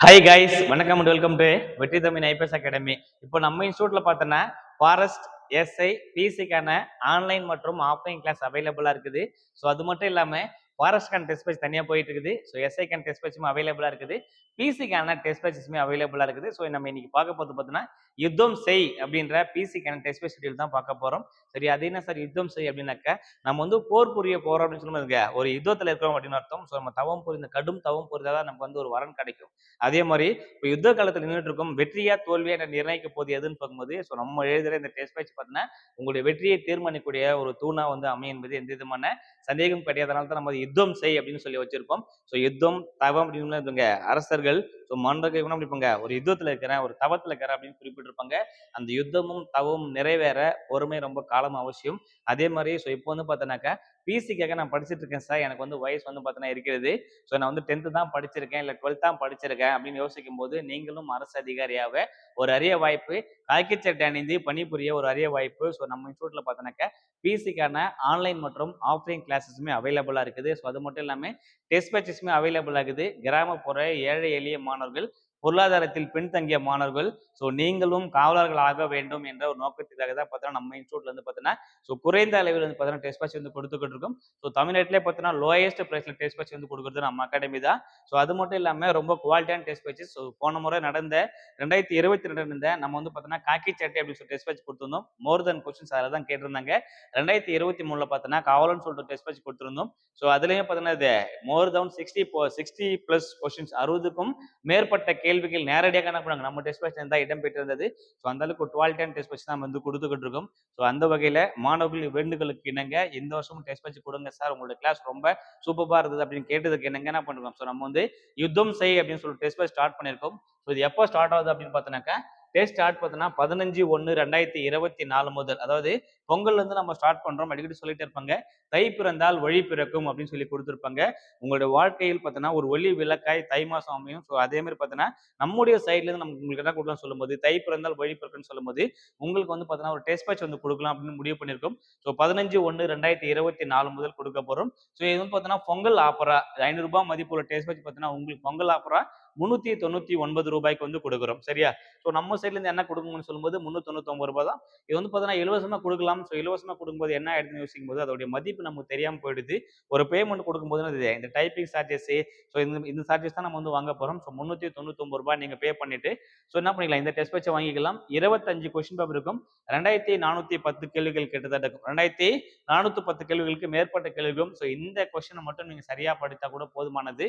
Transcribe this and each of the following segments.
High guys வணக்கம் and welcome to Vetri Tamil IPS academy இப்போ நம்ம இன்ஸ்டியூட்ல பார்த்தோன்னா ஃபாரஸ்ட் எஸ்ஐ பிசிக்கான ஆன்லைன் மற்றும் ஆஃப்லைன் கிளாஸ் அவைலபிளாக இருக்குது. ஸோ அது மட்டும் இல்லாமல் ஃபாரஸ்ட்கான டெஸ்ட் பேஜ் தனியாக போயிட்டு இருக்குது. ஸோ எஸ்ஐக்கான டெஸ்ட் பேஜும் அவைலபிளாக இருக்குது. பிசிக்கான டெஸ்ட் பேஜஸுமே அவைலபிளாக இருக்குது. ஸோ நம்ம இன்னைக்கு பார்க்க போது பார்த்தோன்னா யுத்தம் செய் அப்படின்ற பிசிக்கான டெஸ்ட் பேஜ் ஷெடியூல் தான் பார்க்க போகிறோம் சரி அது என்ன சார்? யுத்தம் செய் அப்படின்னாக்க நம்ம வந்து போர் புரிய போறோம் அப்படின்னு சொல்லும்போது ஒரு யுத்தத்தில் இருக்கிறோம் அப்படின்னு அர்த்தம். ஸோ நம்ம தவம் புரிந்த கடும் தவம் புரிந்தாதான் நமக்கு வந்து ஒரு வரன் கிடைக்கும். அதே மாதிரி இப்போ யுத்த காலத்தில் நின்றுட்டு இருக்கோம் வெற்றியா தோல்வியா என நிர்ணயிக்க போது எதுன்னு பார்க்கும்போது ஸோ நம்ம எழுதுகிற இந்த டெஸ்ட் பேச்சு பார்த்தீங்கன்னா உங்களுடைய வெற்றியை தீர்மானிக்கக்கூடிய ஒரு தூணா வந்து அமையும் என்பது எந்த விதமான சந்தேகம் கிடையாதனால தான் நம்ம யுத்தம் செய் அப்படின்னு சொல்லி வச்சிருப்போம். ஸோ யுத்தம் தவம் அப்படின்னு அரசர்கள் ஸோ மன்னர்கள் என்ன பண்ணிப்பாங்க ஒரு யுத்தத்தில் இருக்கிறேன் ஒரு தவத்தில் இருக்கிறேன் அப்படின்னு குறிப்பிட்டிருப்பாங்க. அந்த யுத்தமும் தவமும் நிறைவேற பொறுமை ரொம்ப காலம் அவசியம். அதே மாதிரி ஸோ இப்போ வந்து பார்த்தோன்னாக்கா பிசிக்காக நான் படிச்சுட்டு இருக்கேன் சார் எனக்கு வந்து வயசு வந்து பார்த்தீங்கன்னா இருக்கிறது. ஸோ நான் வந்து டென்த்து தான் படிச்சிருக்கேன் இல்லை டுவெல்த் தான் படிச்சிருக்கேன் அப்படின்னு யோசிக்கும் போது நீங்களும் அரசு அதிகாரியாக ஒரு அரிய வாய்ப்பு காய்கச்சட்டை அணிந்து பணிபுரிய ஒரு அரிய வாய்ப்பு. ஸோ நம்ம இன்ஸ்டியூட்டில் பார்த்தோன்னாக்கா பிசிக்கான ஆன்லைன் மற்றும் ஆஃப்லைன் கிளாஸஸுமே அவைலபிளாக இருக்குது. ஸோ அது மட்டும் இல்லாமல் டெஸ்ட் பேச்சஸுமே அவைலபிளாக இருக்குது கிராமப்புற ஏழை எளிய மாணவர்கள் பொருளாதாரத்தில் பின்தங்கிய மாணவர்கள் ஸோ நீங்களும் காவலர்கள் ஆக வேண்டும் என்ற ஒரு நோக்கத்துக்காக தான் பார்த்தோன்னா நம்ம இன்ஸ்டியூட்ல இருந்து பார்த்தீங்கன்னா ஸோ குறைந்த அளவில் வந்து பார்த்தீங்கன்னா டெஸ்ட் பேட்ச் வந்து கொடுத்துக்கிட்டு இருக்கும். ஸோ தமிழ்நாட்டிலே பார்த்தீங்கன்னா லோயஸ்ட் ப்ரைஸ்ல டெஸ்ட் பேட்ச் வந்து கொடுக்குறது நம்ம அகாடமி தான். ஸோ அது மட்டும் இல்லாமல் ரொம்ப குவாலிட்டியான டெஸ்ட் பேட்ச் ஸோ போன முறை நடந்த ரெண்டாயிரத்தி இருபத்தி ரெண்டு இருந்த நம்ம வந்து பார்த்தீங்கன்னா காக்கி சட்டை அப்படின்னு சொல்லி டெஸ்ட் பேட்ச் கொடுத்துருந்தோம். மோர் தென் கொஸ்டின்ஸ் அதில் தான் கேட்டிருந்தாங்க. ரெண்டாயிரத்தி இருபத்தி மூணுல பார்த்தீங்கன்னா காவலன்னு சொல்லிட்டு டெஸ்ட் பேட்ச் கொடுத்துருந்தோம். ஸோ அதுலேயும் பார்த்தீங்கன்னா இது more than sixty sixty plus questions அறுபதுக்கும் மேற்பட்ட கே கேள்விகள் நேரடியாக என்ன பண்ணுவாங்க? நம்ம டெஸ்ட் கொஸ்டின் தான் இடம் பெற்றிருந்தது. ஸோ அந்த அளவுக்கு குவாலிட்டியான டெஸ்ட் கொஸ்டின் தான் வந்து கொடுத்துக்கிட்டு இருக்கோம். ஸோ அந்த வகையில் மாணவர்கள் வேண்டுகளுக்கு இணங்க இந்த வருஷமும் டெஸ்ட் வச்சு கொடுங்க சார் உங்களோட கிளாஸ் ரொம்ப சூப்பராக இருந்தது அப்படின்னு கேட்டதுக்கு என்னங்க என்ன பண்ணுறோம் ஸோ நம்ம வந்து யுத்தம் செய் அப்படின்னு சொல்லி டெஸ்ட் பேட்ச் ஸ்டார்ட் பண்ணியிருக்கோம் ஸோ இது எப்போ ஸ்டார்ட் ஆகுது அப்படின்னு பார்த்தோன்னாக்கா டேஸ்ட் ஸ்டார்ட் பார்த்தோன்னா பதினஞ்சு ஒன்று ரெண்டாயிரத்தி இருபத்தி நாலு முதல். அதாவது பொங்கல்லேருந்து நம்ம ஸ்டார்ட் பண்ணுறோம் அடிக்கடி சொல்லிட்டு இருப்பாங்க. தை பிறந்தால் வழி பிறக்கும் அப்படின்னு சொல்லி கொடுத்துருப்பாங்க. உங்களுடைய வாழ்க்கையில் பார்த்தோன்னா ஒரு ஒளி விளக்காய் தை மாதம் அமையும். ஸோ அதே மாதிரி பார்த்தோன்னா நம்முடைய சைட்லேருந்து நம்ம உங்களுக்கு என்ன கொடுக்கலாம் சொல்லும்போது தை பிறந்தால் வழி பிறக்கும்னு சொல்லும்போது உங்களுக்கு வந்து பார்த்தோன்னா ஒரு டெஸ்ட் பேட்ச் வந்து கொடுக்கலாம் அப்படின்னு முடிவு பண்ணியிருக்கோம். ஸோ பதினஞ்சு ஒன்று ரெண்டாயிரத்தி இருபத்தி நாலு முதல் கொடுக்க போகிறோம் ஸோ இது வந்து பார்த்தோன்னா பொங்கல் ஆஃபராக ஐநூறுரூபா மதிப்புள்ள டெஸ்ட் பேட்ச் பார்த்தோன்னா உங்களுக்கு பொங்கல் ஆப்பரா முன்னூத்தி தொண்ணூத்தி ஒன்பது ரூபாய்க்கு வந்து கொடுக்குறோம். சரியா? ஸோ நம்ம சைட்ல இருந்து என்ன கொடுக்கணும்னு சொல்லும்போது முன்னூத்தி தொண்ணூத்தி ஒன்பது ரூபாய் தான். இது வந்து பார்த்தீங்கன்னா இலவசமா கொடுக்கலாம் ஸோ இலவசமா கொடுக்கும்போது என்ன ஆயிடுதுன்னு யோசிக்கும் போது அதோடைய மதிப்பு நமக்கு தெரியாம போயிடுது. ஒரு பேமெண்ட் கொடுக்கும்போது இந்த டைப்பிங் சார்ஜஸ் ஸோ இந்த இந்த சார்ஜஸ் தான் நம்ம வந்து வாங்க போறோம். ஸோ முன்னூத்தி தொண்ணூத்தி ரூபாய் நீங்க பே பண்ணிட்டு ஸோ என்ன பண்ணிக்கலாம்? இந்த டெஸ்ட் வச்சு வாங்கிக்கலாம். இருபத்தஞ்சு கொஸ்டின் பேப்பர் இருக்கும். ரெண்டாயிரத்தி நானூத்தி பத்து கேள்விகள் கிட்டத்தட்ட இருக்கும். ரெண்டாயிரத்தி நானூத்தி பத்து கேள்விகளுக்கு மேற்பட்ட கேள்விகளும் ஸோ இந்த கொஸ்டினை மட்டும் நீங்க சரியா படித்தா கூட போதுமானது.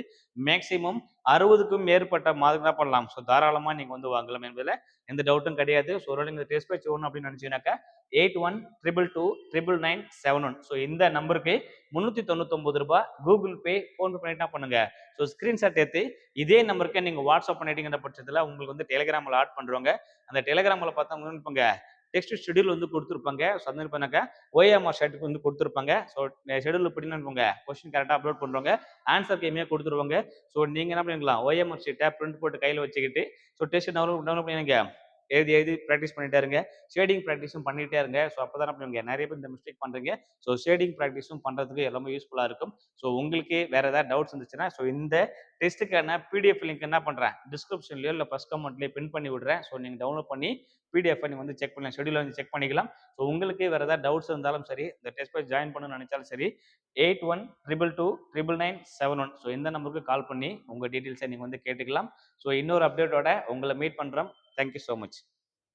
மேக்சிமம் அறுபதுக்கும் மேற்பட்ட மாதிரி பண்ணலாம். ஸோ தாராளமாக நீங்கள் வந்து வாங்கலாம் என்பதில் எந்த டவுட்டும் கிடையாது. ஸோ ஒரு நீங்கள் டெஸ்ட் பேச்சு ஒன்று அப்படின்னு நினச்சிங்கனாக்கா eight one triple two triple nine seven one so இந்த நம்பருக்கு முந்நூற்றி தொண்ணூத்தொம்பது ரூபாய் கூகுள் பே ஃபோன்பே பண்ணிட்டா பண்ணுங்க. ஸோ ஸ்க்ரீன்ஷாட் எடுத்து இதே நம்பருக்கு நீங்கள் வாட்ஸ்அப் பண்ணிட்டீங்கிற பட்சத்தில் உங்களுக்கு வந்து டெலிகிராமில் ஆட் பண்ணுறவங்க அந்த டெலிகிராமில் பார்த்தா உங்களுக்கு டெக்ஸ்ட் ஷெடியூல் வந்து கொடுத்துருப்பாங்க. ஸோ அந்த பண்ணாக்க ஓஎம்ஆர் ஷர்ட்டுக்கு வந்து கொடுத்துருப்பாங்க. ஸோ ஷெடியூல் எப்படின்னு கொஸ்டின் கரெக்டாக அப்லோட் பண்ணுவாங்க ஆன்சர் கேமியாக கொடுத்துருவாங்க. ஸோ நீங்கள் என்ன பண்ணிக்கலாம்? ஓஎம்ஆர் ஷீட்டை பிரிண்ட் போட்டு கையில் வச்சுக்கிட்டு ஸோ டெஸ்ட் டவுன்லோட் டவுன்லோட் பண்ணிங்க எழுதி எழுதி ப்ராக்டிஸ் பண்ணிட்டே இருங்க. ஷேடிங் ப்ராக்டிஸும் பண்ணிகிட்டே இருங்க. ஸோ அப்போ தான் நீங்கள் நிறைய பேர் இந்த மிஸ்டேக் பண்ணுறீங்க ஸோ ஷேடிங் ப்ராக்டிஸும் பண்ணுறதுக்கு எல்லாமே யூஸ்ஃபுல்லாக இருக்கும். ஸோ உங்களுக்கு வேறு ஏதாவது டவுட்ஸ் இருந்துச்சுன்னா ஸோ இந்த டெஸ்ட்டுக்கான பிடிஎஃப் லிங்க் என்ன பண்ணுறேன் டிஸ்கிரிப்ஷன்லையோ இல்லை ஃபஸ்ட் கமெண்ட்லேயே பின் பண்ணி விடுறேன். ஸோ நீங்கள் டவுன்லோட் பண்ணி பிடிஎஃப் நீங்கள் வந்து செக் பண்ணலாம். ஷெடியூல் வந்து செக் பண்ணிக்கலாம். ஸோ உங்களுக்கு வேறு ஏதாவது டவுட்ஸ் இருந்தாலும் சரி இந்த டெஸ்ட் போய் ஜாயின் பண்ணணும்னு நினச்சாலும் சரி eight one triple two triple nine seven one so இந்த நம்பருக்கு கால் பண்ணி உங்கள் டீட்டெயில்ஸை நீங்கள் வந்து கேட்டுக்கலாம். ஸோ இன்னொரு அப்டேட்டோட உங்களை மீட் பண்ணுறோம் தேங்க்யூ ஸோ மச்